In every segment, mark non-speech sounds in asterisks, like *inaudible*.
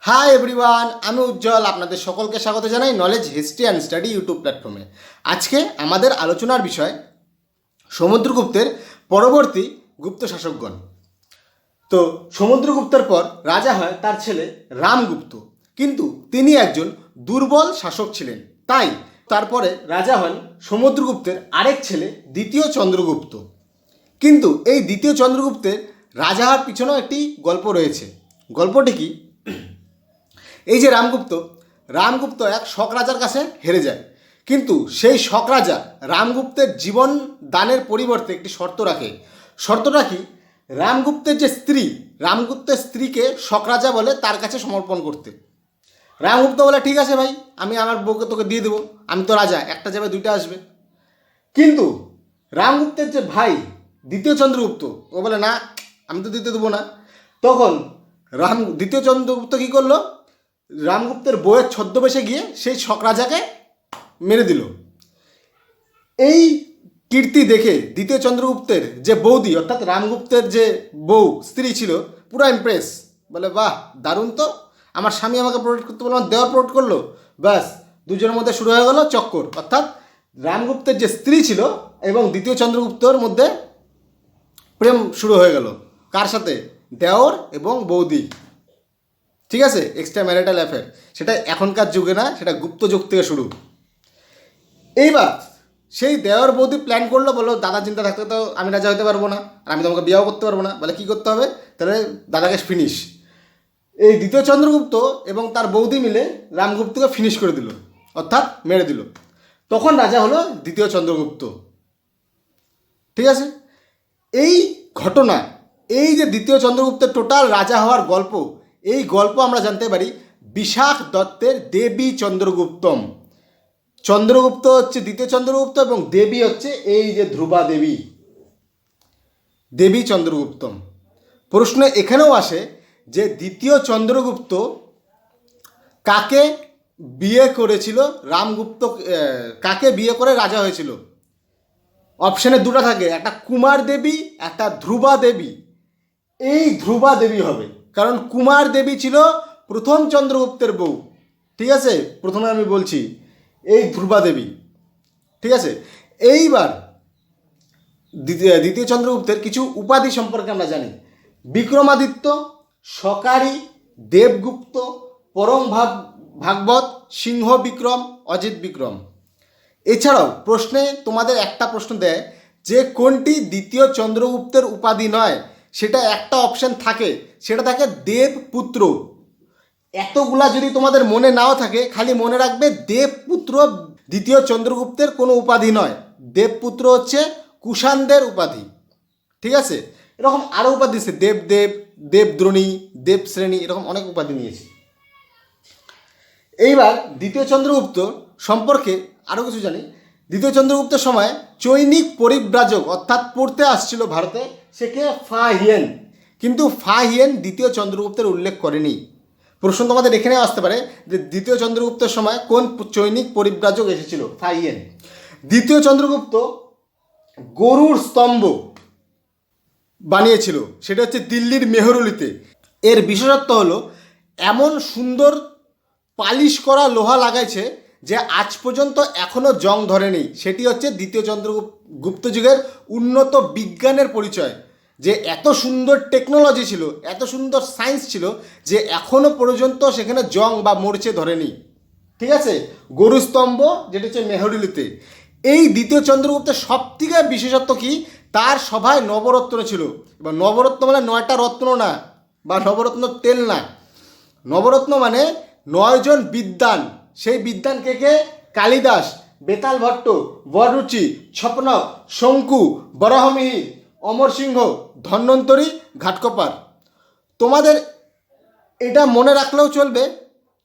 Hi everyone আমি উজ্জ্বল, আপনাদের সকলকে স্বাগত জানাই knowledge history and study YouTube প্ল্যাটফর্মে আজকে আমাদের আলোচনার বিষয় সমুদ্রগুপ্তের পরবর্তী গুপ্ত শাসকগণ। তো সমুদ্রগুপ্তের পর রাজা হয় তার ছেলে রামগুপ্ত। কিন্তু তিনি একজন দুর্বল শাসক ছিলেন। তাই তারপরে রাজা হন সমুদ্রগুপ্তের আরেক ছেলে দ্বিতীয় চন্দ্রগুপ্ত। কিন্তু এই দ্বিতীয় চন্দ্রগুপ্তের রাজা হওয়ার পিছনেও একটি গল্প রয়েছে। গল্পটি কি? এই যে রামগুপ্ত রামগুপ্ত এক শক রাজার কাছে হেরে যায়। কিন্তু সেই শক রাজা রামগুপ্তের জীবন দানের পরিবর্তে একটি শর্ত রাখে। শর্তটা কি? রামগুপ্তের যে স্ত্রী, রামগুপ্তের স্ত্রীকে শক রাজা বলে তার কাছে সমর্পণ করতে। রামগুপ্ত বলে, ঠিক আছে ভাই, আমি আমার বউকে তোকে দিয়ে দেবো, আমি তো রাজা, একটা যাবে, দুইটা আসবে। কিন্তু রামগুপ্তের যে ভাই, দ্বিতীয় চন্দ্রগুপ্ত, ও বলে, না, আমি তো দিতে দেবো না। তখন রাম, দ্বিতীয় চন্দ্রগুপ্ত কী করল? রামগুপ্তের বইয়ের ছদ্মবেশে গিয়ে সেই শক রাজাকে মেরে দিল। এই কীর্তি দেখে দ্বিতীয় চন্দ্রগুপ্তের যে বৌদি, অর্থাৎ রামগুপ্তের যে বউ, স্ত্রী ছিল, পুরো ইমপ্রেস বলে, বাহ, দারুণ তো। আমার স্বামী আমাকে প্রোটেক্ট করতে বলল, আমার দেওয়ার প্রোটেক্ট করল। ব্যাস, দুজনের মধ্যে শুরু হয়ে গেল চক্কর। অর্থাৎ রামগুপ্তের যে স্ত্রী ছিল এবং দ্বিতীয় চন্দ্রগুপ্তর মধ্যে প্রেম শুরু হয়ে গেল। কার সাথে? দেওর এবং বৌদি। ঠিক আছে? এক্সট্রা ম্যারিটাল অ্যাফেয়ার সেটা এখনকার যুগে না, সেটা গুপ্ত যুগ থেকে শুরু। এইবার সেই দেওয়ার বৌদি প্ল্যান করল বলো দাদা চিন্তা থাকতে তো আমি রাজা হতে পারব না, আর আমি তোমাকে বিয়েও করতে পারব না। বলে, কী করতে হবে? তাহলে দাদাকে ফিনিশ এই দ্বিতীয় চন্দ্রগুপ্ত এবং তার বৌদি মিলে রামগুপ্তকে ফিনিশ করে দিল, অর্থাৎ মেরে দিল। তখন রাজা হলো দ্বিতীয় চন্দ্রগুপ্ত। ঠিক আছে? এই ঘটনা এই যে দ্বিতীয় চন্দ্রগুপ্তের টোটাল রাজা হওয়ার গল্প এই গল্প আমরা জানতে পারি বিশাখ দত্তের দেবী চন্দ্রগুপ্তম। চন্দ্রগুপ্ত হচ্ছে দ্বিতীয় চন্দ্রগুপ্ত এবং দেবী হচ্ছে এই যে ধ্রুবা দেবী। দেবী চন্দ্রগুপ্তম। প্রশ্ন এখানেও আসে যে দ্বিতীয় চন্দ্রগুপ্ত কাকে বিয়ে করেছিল? রামগুপ্ত কাকে বিয়ে করে রাজা হয়েছিল? অপশানে দুটো থাকে, একটা কুমার দেবী, একটা ধ্রুবা দেবী। এই ধ্রুবা দেবী হবে। কারণ কুমার দেবী ছিল প্রথম চন্দ্রগুপ্তের বউ। ঠিক আছে? প্রথমে আমি বলছি, এই ধ্রুবা দেবী। ঠিক আছে? এইবার দ্বিতীয় চন্দ্রগুপ্তের কিছু উপাধি সম্পর্কে আমরা জানি। বিক্রমাদিত্য, সকারি, দেবগুপ্ত, পরম ভাব ভাগবত, সিংহ বিক্রম, অজিত বিক্রম। এছাড়াও প্রশ্নে তোমাদের একটা প্রশ্ন দেয় যে কোনটি দ্বিতীয় চন্দ্রগুপ্তের উপাধি নয়? সেটা একটা অপশন থাকে, সেটা থাকে দেবপুত্র। এতগুলা যদি তোমাদের মনে নাও থাকে, খালি মনে রাখবে দেবপুত্র দ্বিতীয় চন্দ্রগুপ্তের কোনো উপাধি নয়। দেবপুত্র হচ্ছে কুষাণদের উপাধি। ঠিক আছে? এরকম আরও উপাধি আছে, দেবদেব, দেবদ্রোণী, দেবশ্রেণী, এরকম অনেক উপাধি নিয়েছে। এইবার দ্বিতীয় চন্দ্রগুপ্ত সম্পর্কে আরও কিছু জানি। দ্বিতীয় চন্দ্রগুপ্তের সময় চৈনিক পরিব্রাজক অর্থাৎ পড়তে আসছিল ভারতে সেকে ফা হিয়েন। কিন্তু ফা হিয়েন দ্বিতীয় চন্দ্রগুপ্তের উল্লেখ করেনি। প্রশ্ন তোমাদের এখানে আসতে পারে যে দ্বিতীয় চন্দ্রগুপ্তের সময় কোন চৈনিক পরিব্রাজক এসেছিল? ফা হিয়েন। দ্বিতীয় চন্দ্রগুপ্ত গরুর স্তম্ভ বানিয়েছিল। সেটা হচ্ছে দিল্লির মেহরুলিতে। এর বিশেষত্ব হলো, এমন সুন্দর পালিশ করা লোহা লাগাইছে যে আজ পর্যন্ত এখনও জং ধরেনি। সেটি হচ্ছে দ্বিতীয় চন্দ্রগুপ্ত গুপ্ত যুগের উন্নত বিজ্ঞানের পরিচয়। যে এত সুন্দর টেকনোলজি ছিল, এত সুন্দর সায়েন্স ছিল যে এখনও পর্যন্ত সেখানে জং বা মরচে ধরেনি। ঠিক আছে? গরু স্তম্ভ, যেটা হচ্ছে মেহরুলিতে। এই দ্বিতীয় চন্দ্রগুপ্তের সবথেকে বিশেষত্ব কি? তার সভায় নবরত্ন ছিল। এবার নবরত্ন মানে নয়টা রত্ন না, বা নবরত্ন তেল না। নবরত্ন মানে নয়জন বিদ্বান। সেই বিদ্বান কে কে? কালিদাস, বেতাল ভট্ট, বররুচি, ছপনক, শঙ্কু বরাহমিহির অমর সিংহ, ধন্বন্তরী, ঘাটকপার। তোমাদের এটা মনে রাখলেও চলবে।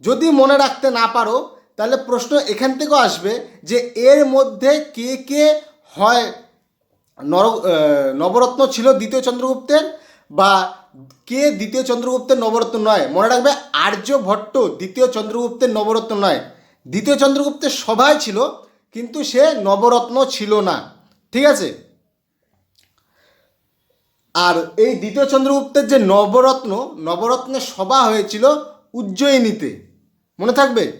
যদি মনে রাখতে না পারো, তাহলে প্রশ্ন এখান থেকেও আসবে যে এর মধ্যে কে কে হয়? নর নবরত্ন ছিল দ্বিতীয় চন্দ্রগুপ্তের বা কে দ্বিতীয় চন্দ্রগুপ্তের নবরত্ন নয়? মনে রাখবে আর্যভট্ট দ্বিতীয় চন্দ্রগুপ্তের নবরত্ন নয়। দ্বিতীয় চন্দ্রগুপ্তের সভায় ছিল, কিন্তু সে নবরত্ন ছিল না। ঠিক আছে? আর এই দ্বিতীয় চন্দ্রগুপ্তের যে নবরত্ন নবরত্নের সভা হয়েছিল উজ্জয়িনীতে। মনে থাকবে?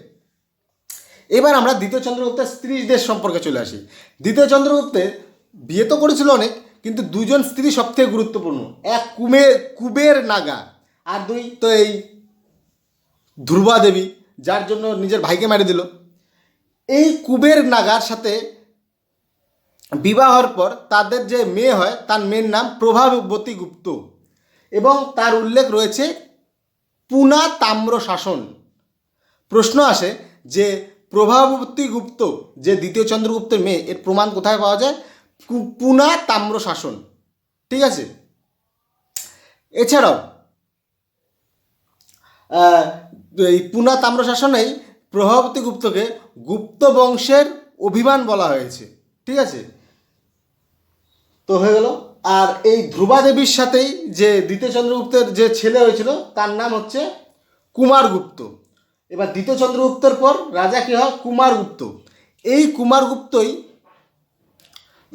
এবার আমরা দ্বিতীয় চন্দ্রগুপ্তের স্ত্রীদের সম্পর্কে চলে আসি। দ্বিতীয় চন্দ্রগুপ্তের বিয়ে তো করেছিল অনেক, কিন্তু দুজন স্ত্রী সবথেকে গুরুত্বপূর্ণ। এক কুমে, কুবের নাগা, আর দুই তো এই ধ্রুবা দেবী, যার জন্য নিজের ভাইকে মেরে দিল। এই কুবের নাগার সাথে বিবাহর পর তাদের যে মেয়ে হয়, তার মেয়ের নাম প্রভাবতী গুপ্ত। এবং তার উল্লেখ রয়েছে, পুনা তাম্র শাসন। প্রশ্ন আসে যে, প্রভাবতী গুপ্ত, যে দ্বিতীয় চন্দ্রগুপ্তের মেয়ে, এর প্রমাণ কোথায় পাওয়া যায়? পুনা তাম্র শাসন। ঠিক আছে? এছাড়াও এই পুনা তাম্র শাসনেই প্রভাবতী গুপ্তকে গুপ্ত বংশের অভিমান বলা হয়েছে। ঠিক আছে? তো হয়ে গেল। আর এই ধ্রুবা দেবীর সাথেই যে দ্বিতীয় চন্দ্রগুপ্তের যে ছেলে হয়েছিল, তার নাম হচ্ছে কুমারগুপ্ত। এবার দ্বিতীয় চন্দ্রগুপ্তের পর রাজা কী হয়? কুমারগুপ্ত। এই কুমারগুপ্তই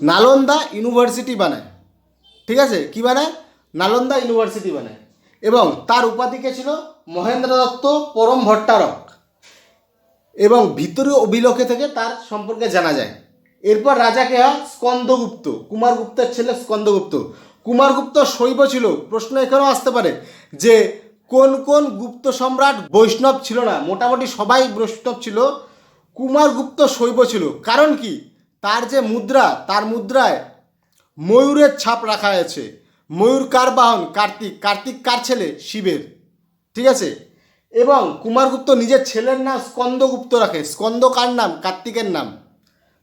নালন্দা ইউনিভার্সিটি বানায়। ঠিক আছে? কি বানায়? নালন্দা ইউনিভার্সিটি বানায়। এবং তার উপাধিকে ছিল? মহেন্দ্র দত্ত, পরম ভট্টারক। এবং ভিতরীয় অভিলোকে থেকে তার সম্পর্কে জানা যায়। এরপর রাজাকে হয় স্কন্দগুপ্ত। কুমারগুপ্তের ছেলে স্কন্দগুপ্ত। কুমারগুপ্ত শৈব ছিল। প্রশ্ন এখানেও আসতে পারে যে কোন কোন গুপ্ত সম্রাট বৈষ্ণব ছিল না? মোটামুটি সবাই বৈষ্ণব ছিল। কুমারগুপ্ত শৈব ছিল। কারণ কি? তার যে মুদ্রা, তার মুদ্রায় ময়ূরের ছাপ রাখা আছে ময়ূর কার বাহন? কার্তিক। কার্তিক কার ছেলে? শিবের। ঠিক আছে? এবং কুমারগুপ্ত নিজের ছেলের নাম স্কন্দগুপ্ত রাখে। স্কন্দ কার নাম? কার্তিকের নাম।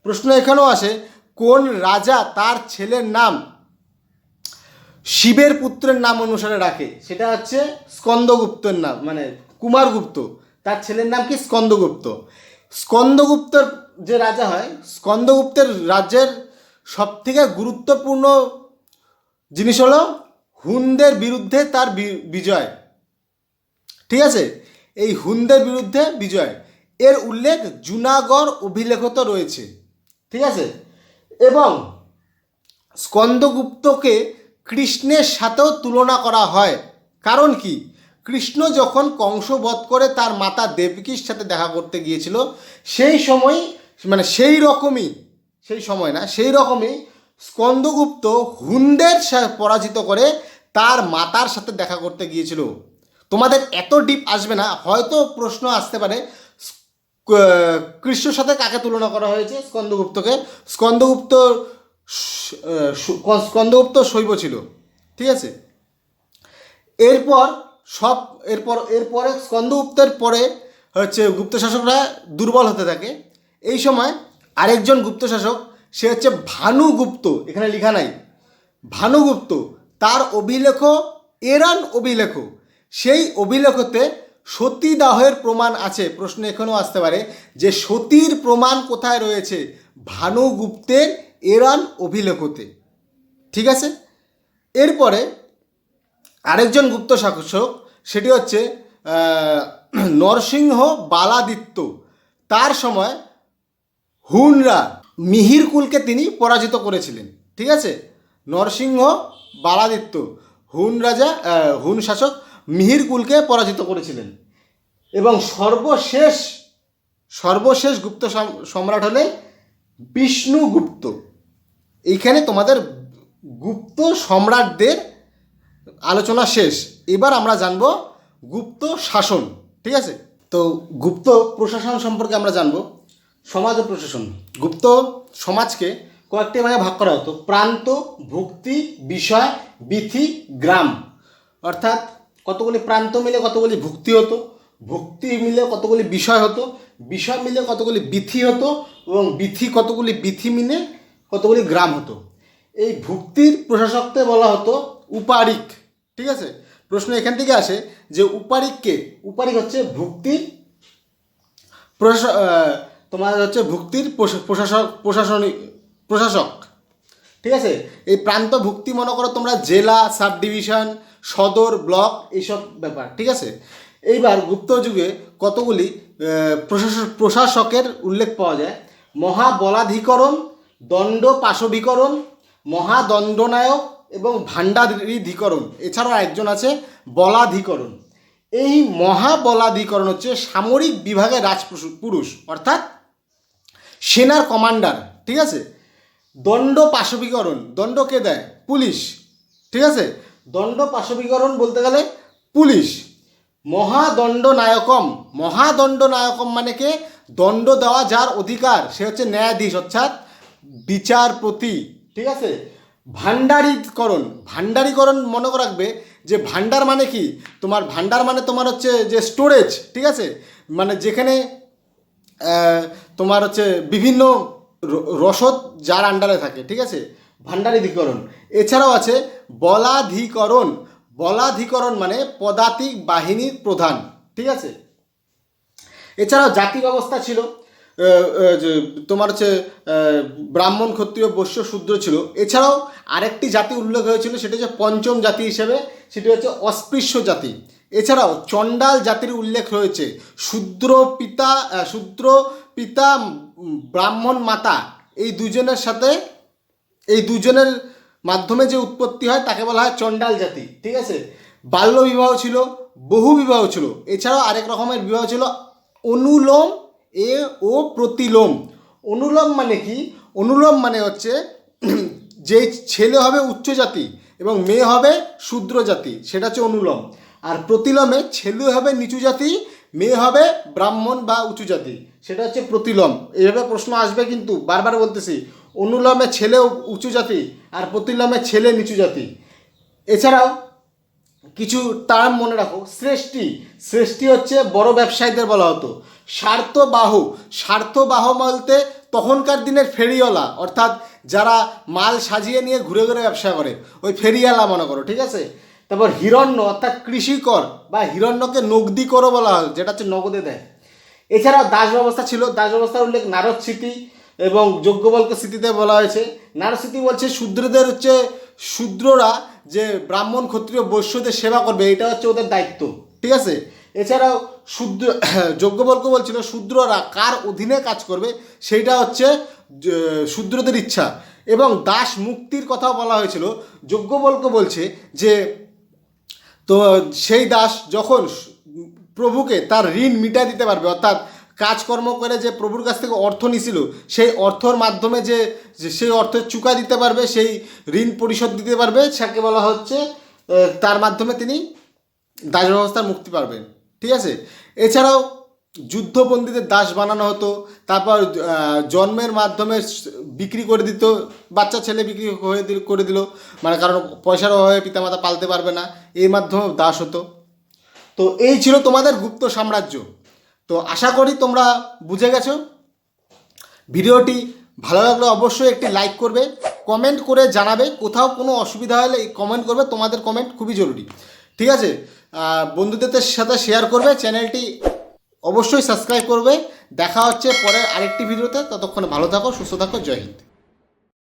প্রশ্ন এখানেও আসে, কোন রাজা তার ছেলের নাম শিবের পুত্রের নাম অনুসারে রাখে? সেটা হচ্ছে স্কন্দগুপ্তের নাম মানে কুমারগুপ্ত। তার ছেলের নাম কি? স্কন্দগুপ্ত। স্কন্দগুপ্তের যে রাজা হয়, স্কন্দগুপ্তের রাজ্যের সবথেকে গুরুত্বপূর্ণ জিনিস হলো হুনদের বিরুদ্ধে তার বিজয়। ঠিক আছে? এই হুনদের বিরুদ্ধে বিজয়। এর উল্লেখ জুনাগড় অভিলেখত রয়েছে। ঠিক আছে? এবং স্কন্দগুপ্তকে কৃষ্ণের সাথেও তুলনা করা হয়। কারণ কি? কৃষ্ণ যখন কংস বধ করে তার মাতা দেবকীর সাথে দেখা করতে গিয়েছিল, সেই সময় মানে সেই রকমই, সেই সময় না, সেই রকমই স্কন্দগুপ্ত হুনদের পরাজিত করে তার মাতার সাথে দেখা করতে গিয়েছিল। তোমাদের এত ডিপ আসবে না, হয়তো প্রশ্ন আসতে পারে কৃষ্ণর সাথে কাকে তুলনা করা হয়েছে? স্কন্দগুপ্তকে। স্কন্দগুপ্ত স্কন্দগুপ্ত শৈব ছিল। ঠিক আছে? এরপর সব, এরপর, এরপরে স্কন্দগুপ্তের পরে হচ্ছে গুপ্ত শাসকরা দুর্বল হতে থাকে। এই সময় আরেকজন গুপ্ত শাসক, সে হচ্ছে ভানুগুপ্ত, এখানে লেখা নাই। ভানুগুপ্ত, তার অভিলেখ, এরান অভিলেখ, সেই অভিলেখতে সতীদাহের প্রমাণ আছে, প্রশ্ন এখনও আসতে পারে, যে সতীর প্রমাণ কোথায় রয়েছে? ভানুগুপ্তের এরান অভিলেখতে। ঠিক আছে? এরপরে আরেকজন গুপ্ত শাসক, সেটি হচ্ছে নরসিংহ বালাদিত্য। তার সময় হুনরা মিহিরকুলকে তিনি পরাজিত করেছিলেন। ঠিক আছে? নরসিংহ বালাদিত্য হুন রাজা হুন শাসক মিহিরকুলকে পরাজিত করেছিলেন। এবং সর্বশেষ সর্বশেষ গুপ্ত সাম- সম্রাট হলেন বিষ্ণুগুপ্ত এইখানে তোমাদের গুপ্ত সম্রাটদের আলোচনা শেষ। এবার আমরা জানব গুপ্ত শাসন, ঠিক আছে? তো গুপ্ত প্রশাসন সম্পর্কে আমরা জানব। সমাজ ও প্রশাসন। গুপ্ত সমাজকে কয়েকটি ভাগে ভাগ করা হতো। প্রান্ত, ভুক্তি, বিষয় বিথি গ্রাম। অর্থাৎ কতগুলি প্রান্ত মিলে কতগুলি ভুক্তি হতো? ভুক্তি মিলে কতগুলি বিষয় হতো? বিষয় মিলে কতগুলি বিথি হতো? এবং বিথি কতগুলি বিথি মিলে কতগুলি গ্রাম হতো? এই ভুক্তির প্রশাসককে বলা হতো উপারিক। ঠিক আছে? প্রশ্ন এখান থেকে আসে যে উপারিককে উপারিক হচ্ছে ভুক্তির প্রশা আহ, তোমার হচ্ছে ভুক্তির প্রশা- প্রশাসক প্রশাসনিক প্রশাসক। ঠিক আছে? এই প্রান্ত ভুক্তি মনে করো তোমরা জেলা সাব ডিভিশন সদর, ব্লক এইসব ব্যাপার, ঠিক আছে? এইবার গুপ্ত যুগে কতগুলি প্রশাসক প্রশাসকের উল্লেখ পাওয়া যায়। মহাবলাধিকরণ দণ্ড পাশবিকরণ মহাদণ্ডনায়ক এবং ভাণ্ডারিধিকরণ। এছাড়াও একজন আছে, বলাধিকরণ। এই মহাবলাধিকরণ হচ্ছে সামরিক বিভাগের রাজপুরুষ, পুরুষ, অর্থাৎ সেনার কমান্ডার, ঠিক আছে? দণ্ড পাশবিকরণ, দণ্ড কে দেয়? পুলিশ। ঠিক আছে? দণ্ড পাশবিকরণ বলতে গেলে পুলিশ। মহাদণ্ড নায়কম মহাদণ্ড নায়কম মানে কে? দণ্ড দেওয়া যার অধিকার, সে হচ্ছে ন্যায়াধীশ, অর্থাৎ বিচারপতি। ঠিক আছে? ভাণ্ডারীকরণ। ভাণ্ডারীকরণ মনে রাখবে যে ভাণ্ডার মানে কি? তোমার ভাণ্ডার মানে তোমার হচ্ছে যে স্টোরেজ ঠিক আছে? মানে যেখানে তোমার হচ্ছে বিভিন্ন রসদ যার আন্ডারে থাকে, ঠিক আছে? ভাণ্ডারিধিকরণ এছাড়াও আছে বলাধিকরণ। বলাধিকরণ মানে পদাতিক বাহিনীর প্রধান, ঠিক আছে? এছাড়াও জাতি ব্যবস্থা ছিল। তোমার হচ্ছে ব্রাহ্মণ, ক্ষত্রিয়, বৈশ্য, শূদ্র ছিল। এছাড়াও আরেকটি জাতি উল্লেখ হয়েছিল, সেটা হচ্ছে পঞ্চম জাতি হিসেবে, সেটি হচ্ছে অস্পৃশ্য জাতি। এছাড়াও চণ্ডাল জাতির উল্লেখ রয়েছে। শূদ্র পিতা শূদ্র পিতা ব্রাহ্মণ, মাতা, এই দুজনের সাথে, এই দুজনের মাধ্যমে যে উৎপত্তি হয়, তাকে বলা হয় চণ্ডাল জাতি, ঠিক আছে? বাল্য বিবাহ ছিল, বহু বিবাহ ছিল, এছাড়াও আরেক রকমের বিবাহ ছিল, অনুলোম এ ও প্রতিলোম। অনুলোম মানে কি? অনুলোম মানে হচ্ছে, *clears throat* যে ছেলে হবে উচ্চ জাতি এবং মেয়ে হবে শূদ্র জাতি, সেটা হচ্ছে অনুলোম। আর প্রতিলোমে ছেলে হবে নিচু জাতি মেয়ে হবে ব্রাহ্মণ বা উঁচু জাতি। সেটা হচ্ছে প্রতিলোম। এইভাবে প্রশ্ন আসবে কিন্তু, বারবার বলতেছি, অনুলমে ছেলে উঁচু জাতি আর প্রতিলোমে ছেলে নিচু জাতি। এছাড়াও কিছু টার্ম মনে রাখো, শ্রেষ্ঠী। শ্রেষ্ঠী হচ্ছে বড় ব্যবসায়ীদের বলা হতো। স্বার্থবাহ। স্বার্থবাহ বলতে তখনকার দিনের ফেরিওয়ালা, অর্থাৎ যারা মাল সাজিয়ে নিয়ে ঘুরে ঘুরে ব্যবসা করে। ওই ফেরিওয়ালা মনে করো, ঠিক আছে? তারপর হিরণ্য, অর্থাৎ কৃষিকর বা হিরণ্যকে নগদি করো বলা হয়, যেটা হচ্ছে নগদে দেয়। এছাড়াও দাস ব্যবস্থা ছিল। দাস ব্যবস্থার উল্লেখ নারদ স্মৃতি এবং যজ্ঞবল্ক স্মৃতিতে বলা হয়েছে। নারদ স্মৃতি বলছে, শূদ্রদের হচ্ছে শূদ্ররা যে ব্রাহ্মণ, ক্ষত্রিয়, বৈশ্যদের সেবা করবে, এটা হচ্ছে ওদের দায়িত্ব। ঠিক আছে? এছাড়াও শূদ্র *clears throat* যজ্ঞবল্ক বলছিল, শূদ্ররা কার অধীনে কাজ করবে, সেইটা হচ্ছে শূদ্রদের ইচ্ছা। এবং দাস মুক্তির কথাও বলা হয়েছিল। যজ্ঞবল্ক বলছে যে তো সেই দাস যখন প্রভুকে তার ঋণ মিটা দিতে পারবে, অর্থাৎ কাজকর্ম করে যে প্রভুর কাছ থেকে অর্থ নিছিল, সেই অর্থর মাধ্যমে যে সেই অর্থ চুকা দিতে পারবে, সেই ঋণ পরিশোধ দিতে পারবে সেকে বলা হচ্ছে তার মাধ্যমে তিনি দাস ব্যবস্থার মুক্তি পাবেন ঠিক আছে? এছাড়াও যুদ্ধবন্দীদের দাস বানানো হতো, তারপর জন্মের মাধ্যমে বিক্রি করে দিত, বাচ্চা ছেলে বিক্রি হয়ে দিল, করে দিল। মানে কারণ পয়সার অভাবে পিতামাতা পালতে পারবে না এই মাধ্যমে দাস হতো। তো এই ছিল তোমাদের গুপ্ত সাম্রাজ্য। তো আশা করি তোমরা বুঝে গেছো। ভিডিওটি ভালো লাগলে অবশ্যই একটি লাইক করবে, কমেন্ট করে জানাবে, কোথাও কোনো অসুবিধা হলে কমেন্ট করবে, তোমাদের কমেন্ট খুবই জরুরি। ঠিক আছে? বন্ধুদের সাথে শেয়ার করবে, চ্যানেলটি অবশ্যই সাবস্ক্রাইব করবে। দেখা হচ্ছে পরের আরেকটি ভিডিওতে। ততক্ষণে ভালো থাকো, সুস্থ থাকো, জয় হিন্দ।